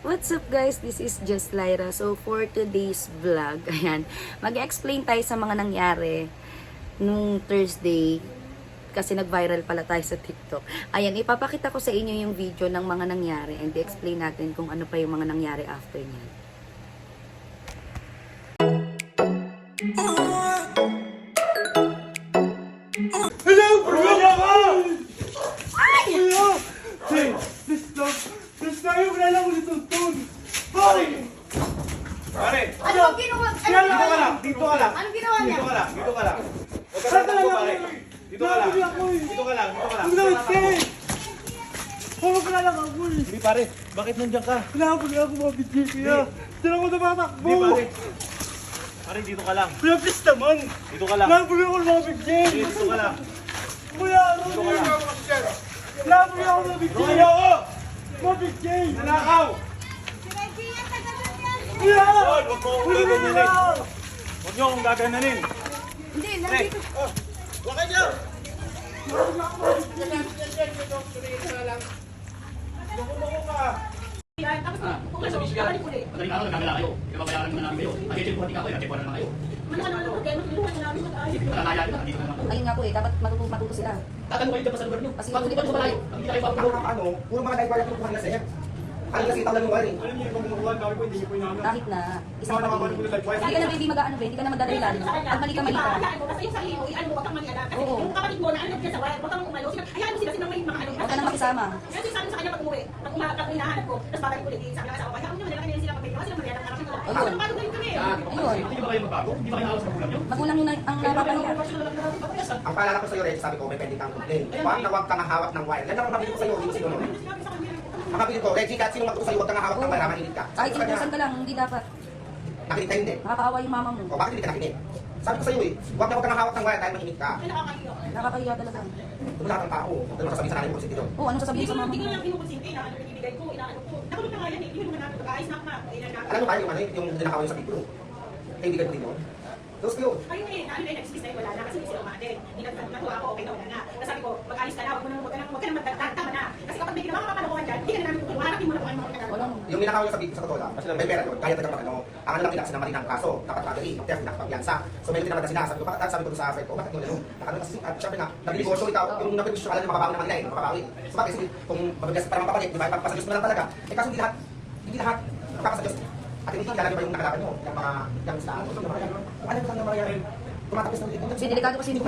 What's up guys? This is just Lyra. So for today's vlog, ayan, mag-explain tayo sa mga nangyari nung Thursday kasi nag-viral pala tayo sa TikTok. Ayan, ipapakita ko sa inyo yung video ng mga nangyari and i-explain natin kung ano pa yung mga nangyari after niyan. Hello, pare, bakit nandiyan ka? Kailangan ko ako mabigay kuya! Diyan ako tumatakbo! Hindi pare. Pare, dito ka lang. Kuya, please naman! Dito ka lang. Kailangan ko na ako mabigay! Sige, dito ka lang. Kuya, ano Dito ka lang. Kailangan ko na ako mabigay! Royo ako! Mabigay! Nanakaw! Kuya! Huwag mo akong Kuya! gaganyanin. Huwag niyo akong gagananin. Hindi, nandito. Oh, huwag ka niyo! Loko-loko ka. Tapos, pumasok. Babalik ulit. Madaling araw, nagkagala kayo. Pinababayaran naman namin kayo. Nag-check po ako, nag-check po naman kayo. Ano, ano, ano, kaya nagtulungan na namin mag-ayos. Malalaya nyo, nandito naman po. Ayun nga po eh, dapat matuto, matuto sila. Tatanong kayo dyan pa sa lugar nyo. Kasi- Pag hindi pa malayo, hindi na kayo papagulo. ano, puro mga driver yung kukuha nila sir. Ano kasi tawag ng wiring? Alam niyo, kung kumukuha, dami ko, hindi niyo po inamin. Kahit na isang na live wire. Hindi ka na baby mag-ano ba, hindi ka na magdadahilan. Pag mali ka, mali ka. Basta yung sarili mo, iyan mo, huwag kang maniaga. Kasi yung kapatid mo na ano dyan sa wire, huwag kang umalo. Hayaan mo sila silang may mga ano. Makisama. Kasi sabi sa kanya pag umuwi, pag umakat ang hinahanap ko, tapos babalik ulit, sabi ng asawa ko, hayaan mo nila kanila sila pag-ibig. Sila maniaga na kasi ko. Ayun. Kasi napagod na yun kami. Ayun. Hindi ba kayo magbago? Hindi ba kayo nakawas sa magulang nyo? Magulang yun ang napapahiya. Ang paalala ko sa'yo, Reg, sabi ko, may pending kang complaint. Huwag na huwag kang hawak ng wire. Yan ang mabili ko sa'yo, hindi ko sa'yo. no? Ang mabili ko, Reggie, kahit sino magtuto sa'yo, huwag kang hawak ng wire, makinig ka. Kahit Sabi ko sa inutusan kanya, ka lang, hindi dapat. Nakinig ka hindi. Nakakaawa yung mama mo. O, bakit hindi ka nakinig? Sabi ko sa'yo eh, huwag na huwag kang hawak ng wire dahil makinig ka. Nakakahiya talaga. Ito lahat ng tao. Ito lang sasabihin sa nanay mo kasi dito. Oo, ano sasabihin sa mama Hindi ko mo? lang kinukonsinti na ano binibigay ko, inaano ko. Nakulog na nga yan eh, hindi mo naman natin pag-ayos na na. Alam mo tayo yung ano, yung dinakaw yung sa video. Kaibigan ko din yun. Tapos ko yun. Ayun eh, ano eh, nag-dismiss na yun, wala na kasi hindi sila umatin. Hindi natuwa ako, okay na wala na. Tapos sabi ko, mag-ayos ka na, huwag mo nang, huwag ka nang, huwag ka nang magdagdag, tama na. Kasi kapag may ginawa ka papalokohan dyan, hindi ka na namin tutulungan, harapin mo na kung ano mga ginagawa. Walang Yung ninakaw niya sa video sa totoo lang, may pera doon, kaya talagang magano. Ang ano lang nila kasi na malinang kaso, dapat pagdali, mag-test, nakapagyansa. So may tinamad na sila, sabi ko, bakit sabi ko sa friend ko, bakit mo nilo? Nakano kasi, at syempre nga, nag-negosyo ikaw, yung nag-negosyo, alam niyo, makabawi naman nila eh, makabawi. So bakit, sige, kung mabigas para mapapalit, di ba, ipagpasa Diyos mo lang talaga. Eh kaso hindi lahat, hindi lahat, magpapasa Diyos. At hindi kailangan ba yung nakalaban nyo, yung mga, yung sa ano, yung mga, ano yung mga mangyayari? Tumatapos na ulit. Kasi delikado kasi hindi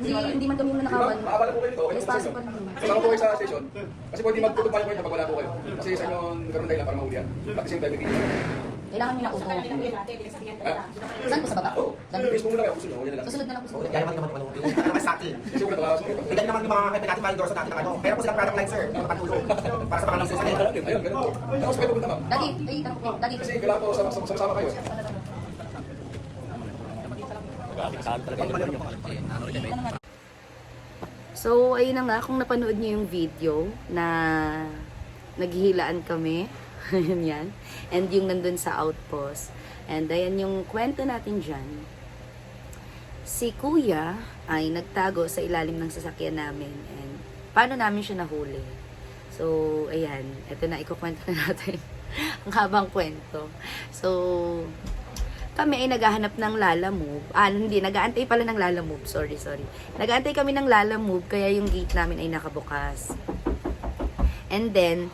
hindi hindi man kami yung nanakawan. Maabala po kayo dito. Pa rin. Kasama po kayo sa station. Kasi po hindi magtutupal po kayo kapag wala po kayo. Kasi sa inyo nagkaroon dahilan para mahuli yan. At the same time, bibigyan. Kailangan na. Sa nila. Saan ko sa baba? Facebook mo lang kayo. Gusto nyo. Yan lang. Susunod na lang po. Kaya naman naman yung ano naman sa atin. Kasi wala. Sorry. Bigyan naman yung mga kaibigan natin mga endorse natin ng ano. Pero po silang product line, sir, yung patulong. Para sa mga nang Ayun, ayun, ganun po. Tapos kayo pupunta ma'am. Daddy, ay, tanong ko. Daddy, Kasi kailangan po So, ayun na nga, kung napanood niyo yung video na naghihilaan kami, ayun yan, and yung nandun sa outpost, and ayan yung kwento natin dyan, si kuya ay nagtago sa ilalim ng sasakyan namin, and paano namin siya nahuli? So, ayan, ito na, ikukwento na natin ang habang kwento. So, kami ay naghahanap ng Lala Move. Ah, hindi, nagaantay pala ng Lala Move. Sorry, sorry. Nagaantay kami ng Lala Move, kaya yung gate namin ay nakabukas. And then,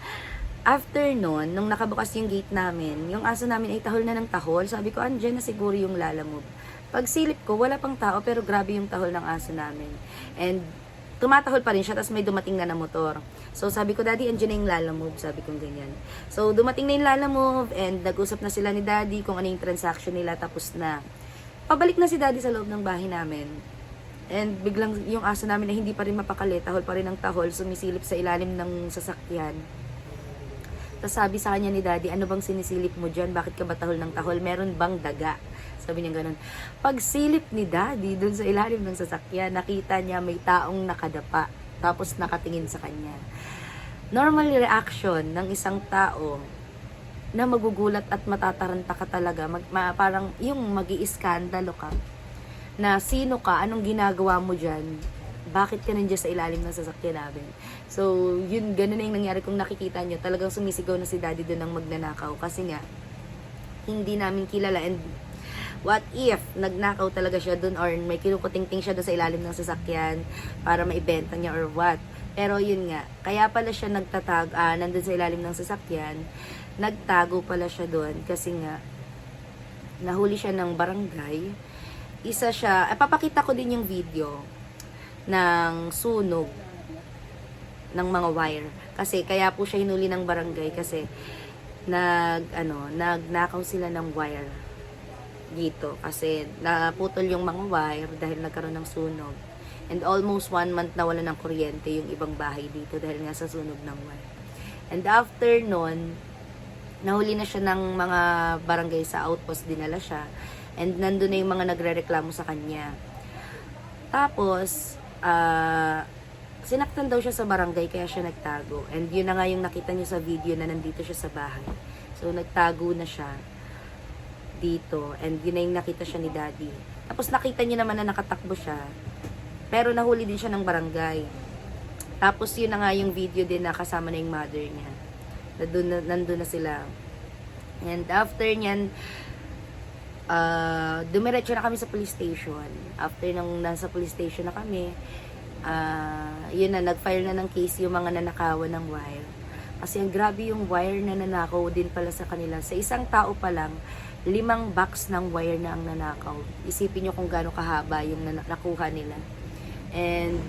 after nun, nung nakabukas yung gate namin, yung aso namin ay tahol na ng tahol. Sabi ko, andyan na siguro yung Lala Move. Pag silip ko, wala pang tao, pero grabe yung tahol ng aso namin. And, tumatahol pa rin siya, tapos may dumating na na motor. So, sabi ko, Daddy, andyan na yung Lala Move. Sabi ko ganyan. So, dumating na yung Lala Move, and nag-usap na sila ni Daddy kung ano yung transaction nila, tapos na. Pabalik na si Daddy sa loob ng bahay namin. And biglang yung aso namin na hindi pa rin mapakali, tahol pa rin ang tahol, sumisilip sa ilalim ng sasakyan. Tapos sabi sa kanya ni Daddy, ano bang sinisilip mo dyan? Bakit ka ba tahol ng tahol? Meron bang daga? Sabi niya ganun. Pag silip ni Daddy dun sa ilalim ng sasakyan, nakita niya may taong nakadapa. Tapos nakatingin sa kanya. Normal reaction ng isang tao na magugulat at matataranta ka talaga. Mag, ma- parang yung mag iskandalo ka na sino ka, anong ginagawa mo dyan, bakit ka nandiyan sa ilalim ng sasakyan namin? So, yun, ganun na yung nangyari kung nakikita nyo. Talagang sumisigaw na si daddy doon ng magnanakaw. Kasi nga, hindi namin kilala. And what if nagnakaw talaga siya doon or may kinukutingting siya doon sa ilalim ng sasakyan para maibenta niya or what. Pero yun nga, kaya pala siya nagtatag, ah, nandun sa ilalim ng sasakyan, nagtago pala siya doon kasi nga, nahuli siya ng barangay. Isa siya, eh, papakita ko din yung video ng sunog ng mga wire. Kasi kaya po siya hinuli ng barangay kasi nag ano, nagnakaw sila ng wire dito kasi naputol yung mga wire dahil nagkaroon ng sunog. And almost one month na wala ng kuryente yung ibang bahay dito dahil nga sa sunog ng wire. And after nun, nahuli na siya ng mga barangay sa outpost, dinala siya. And nandun na yung mga nagre-reklamo sa kanya. Tapos, ah, sinaktan daw siya sa barangay kaya siya nagtago. And yun na nga yung nakita niyo sa video na nandito siya sa bahay. So, nagtago na siya dito. And yun na yung nakita siya ni daddy. Tapos nakita niyo naman na nakatakbo siya. Pero nahuli din siya ng barangay. Tapos yun na nga yung video din na kasama na yung mother niya. Nandun na, nandun na sila. And after niyan, uh, dumiretso na kami sa police station. After nang nasa police station na kami, ah yun na, nag-file na ng case yung mga nanakawan ng wire. Kasi ang grabe yung wire na nanakaw din pala sa kanila. Sa isang tao pa lang, limang box ng wire na ang nanakaw. Isipin nyo kung gaano kahaba yung na- nakuha nila. And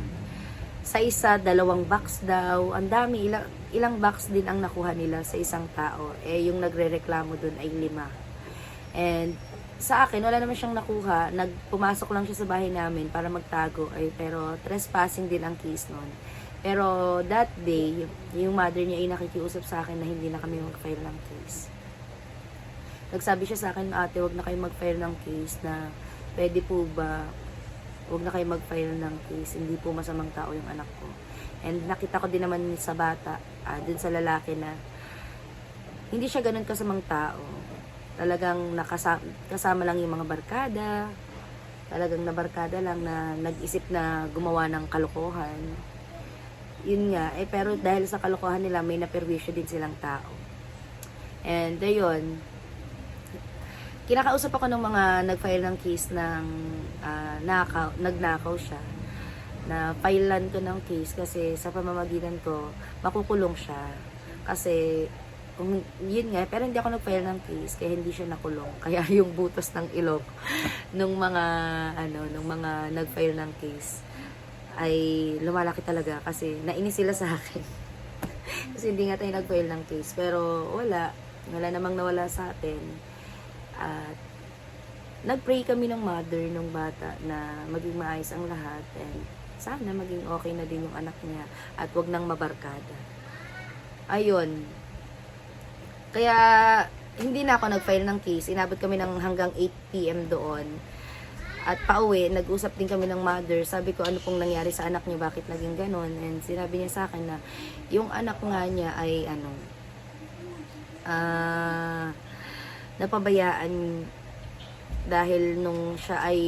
sa isa, dalawang box daw. Ang dami, ilang, ilang box din ang nakuha nila sa isang tao. Eh, yung nagre-reklamo dun ay lima. And sa akin, wala naman siyang nakuha. Nagpumasok lang siya sa bahay namin para magtago. Ay, pero trespassing din ang case nun. Pero that day, yung mother niya ay nakikiusap sa akin na hindi na kami mag-file ng case. Nagsabi siya sa akin, ate, wag na kayo mag-file ng case na pwede po ba huwag na kayo mag-file ng case. Hindi po masamang tao yung anak ko. And nakita ko din naman sa bata, ah, dun sa lalaki na hindi siya ganun kasamang tao. Talagang nakasa- kasama lang yung mga barkada. Talagang nabarkada lang na nag-isip na gumawa ng kalokohan. Yun nga, eh pero dahil sa kalokohan nila, may naperwisyo din silang tao. And ayun, kinakausap ako ng mga nag-file ng case ng ah, nakaw, nagnakaw siya na filean ko ng case kasi sa pamamagitan ko makukulong siya kasi kung yun nga pero hindi ako nag-file ng case kaya hindi siya nakulong kaya yung butos ng ilok nung mga ano nung mga nag-file ng case ay lumalaki talaga kasi nainis sila sa akin kasi hindi nga tayo nag-file ng case pero wala wala namang nawala sa atin at nag-pray kami ng mother nung bata na maging maayos ang lahat and sana maging okay na din yung anak niya at wag nang mabarkada. Ayun. Kaya hindi na ako nag-file ng case. Inabot kami ng hanggang 8 p.m. doon. At pauwi, nag-usap din kami ng mother. Sabi ko ano pong nangyari sa anak niya, bakit naging ganon. And sinabi niya sa akin na yung anak nga niya ay ano, ah, napabayaan dahil nung siya ay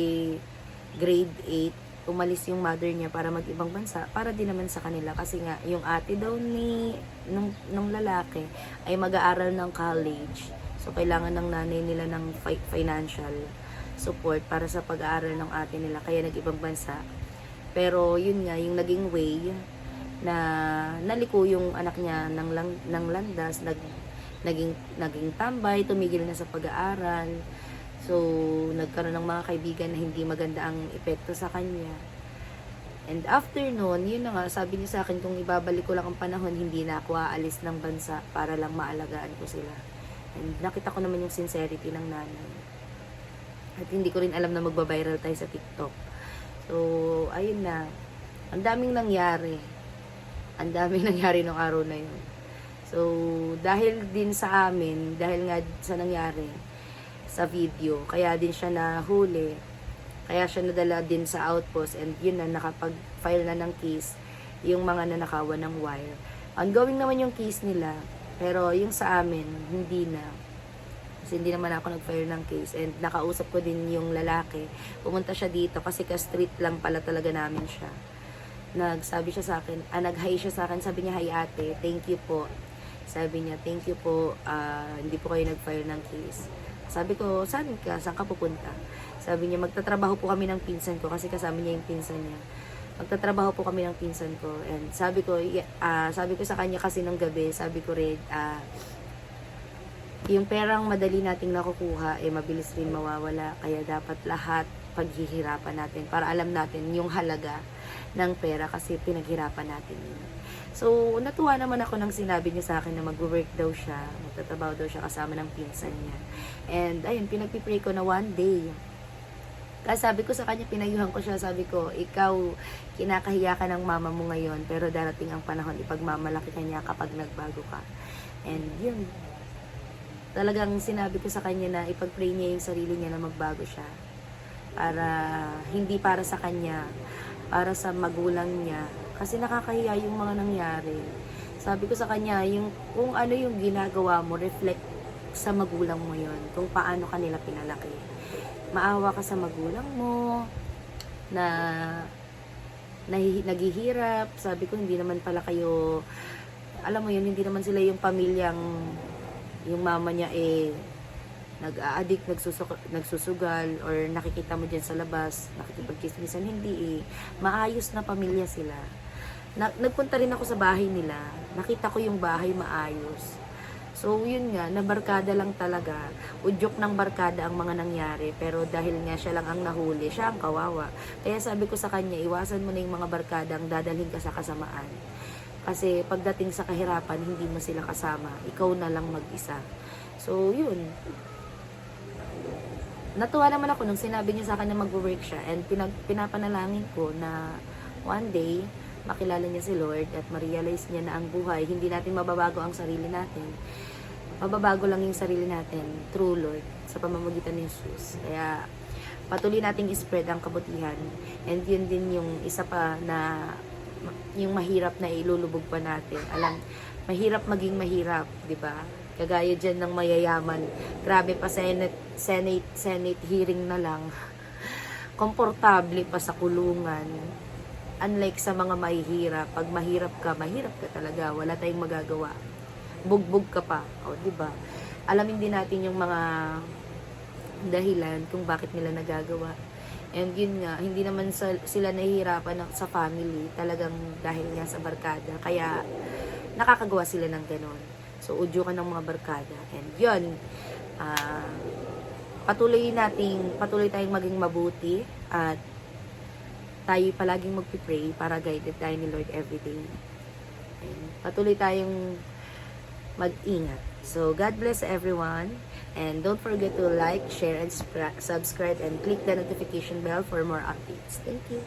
grade 8, umalis yung mother niya para mag-ibang bansa para din naman sa kanila kasi nga yung ate daw ni nung, nung lalaki ay mag-aaral ng college. So kailangan ng nanay nila ng fi- financial support para sa pag-aaral ng ate nila kaya nag-ibang bansa. Pero yun nga yung naging way na naliko yung anak niya ng lang, ng landas, nag naging naging tambay, tumigil na sa pag-aaral. So, nagkaroon ng mga kaibigan na hindi maganda ang epekto sa kanya. And after noon, yun na nga, sabi niya sa akin, kung ibabalik ko lang ang panahon, hindi na ako aalis ng bansa para lang maalagaan ko sila. And nakita ko naman yung sincerity ng nanay. At hindi ko rin alam na magbabiral tayo sa TikTok. So, ayun na. Ang daming nangyari. Ang daming nangyari nung araw na yun. So, dahil din sa amin, dahil nga sa nangyari sa video, kaya din siya nahuli. Kaya siya nadala din sa outpost and yun na nakapag-file na ng case yung mga nanakawan ng wire. Ongoing naman yung case nila, pero yung sa amin, hindi na. Kasi hindi naman ako nag-file ng case and nakausap ko din yung lalaki. Pumunta siya dito kasi ka-street lang pala talaga namin siya. nagsabi siya sa akin, ah, nag-hi siya sa akin, sabi niya, hi ate, thank you po. Sabi niya, thank you po, ah, hindi po kayo nag-file ng case. Sabi ko, saan ka? Saan ka pupunta? Sabi niya, magtatrabaho po kami ng pinsan ko kasi kasama niya yung pinsan niya. Magtatrabaho po kami ng pinsan ko. And sabi ko, ah, sabi ko sa kanya kasi ng gabi, sabi ko rin, ah, yung perang madali nating nakukuha, eh mabilis rin mawawala. Kaya dapat lahat paghihirapan natin para alam natin yung halaga ng pera kasi pinaghirapan natin yun. So, natuwa naman ako nang sinabi niya sa akin na mag-work daw siya, magtatrabaho daw siya kasama ng pinsan niya. And ayun, pinagpipray ko na one day, kasi sabi ko sa kanya, pinayuhan ko siya, sabi ko, ikaw, kinakahiya ka ng mama mo ngayon, pero darating ang panahon, ipagmamalaki ka niya kapag nagbago ka. And yun, talagang sinabi ko sa kanya na ipag-pray niya yung sarili niya na magbago siya. Para, hindi para sa kanya, para sa magulang niya. Kasi nakakahiya yung mga nangyari. Sabi ko sa kanya, yung, kung ano yung ginagawa mo, reflect sa magulang mo yon kung paano kanila pinalaki. Maawa ka sa magulang mo, na nahi, naghihirap. Sabi ko, hindi naman pala kayo, alam mo yun, hindi naman sila yung pamilyang, yung mama niya eh, nag-a-addict, nagsusuk- nagsusugal, or nakikita mo dyan sa labas, nakikipagkismisan, hindi eh. Maayos na pamilya sila. Na, nagpunta rin ako sa bahay nila, nakita ko yung bahay maayos. So, yun nga, nabarkada lang talaga. Udyok ng barkada ang mga nangyari. Pero dahil nga siya lang ang nahuli, siya ang kawawa. Kaya sabi ko sa kanya, iwasan mo na yung mga barkada ang dadalhin ka sa kasamaan. Kasi pagdating sa kahirapan, hindi mo sila kasama. Ikaw na lang mag-isa. So, yun. Natuwa naman ako nung sinabi niya sa akin na mag-work siya. And pinag, pinapanalangin ko na one day, makilala niya si Lord at ma-realize niya na ang buhay, hindi natin mababago ang sarili natin. Mababago lang yung sarili natin through Lord sa pamamagitan ni Jesus. Kaya patuloy nating spread ang kabutihan. And yun din yung isa pa na yung mahirap na ilulubog pa natin. Alam, mahirap maging mahirap, di ba? Kagaya dyan ng mayayaman. Grabe pa Senate, Senate, Senate hearing na lang. Komportable pa sa kulungan. Unlike sa mga mahihirap, pag mahirap ka, mahirap ka talaga. Wala tayong magagawa. Bugbog ka pa. O, di ba? Alamin din natin yung mga dahilan kung bakit nila nagagawa. And yun nga, hindi naman sa, sila nahihirapan sa family, talagang dahil nga sa barkada. Kaya, nakakagawa sila ng ganon. So, udyo ka ng mga barkada. And yun, ah, patuloy nating, patuloy tayong maging mabuti at tayo palaging magpipray para guided tayo ni Lord everyday. And patuloy tayong mag-ingat. So, God bless everyone. And don't forget to like, share, and subscribe and click the notification bell for more updates. Thank you.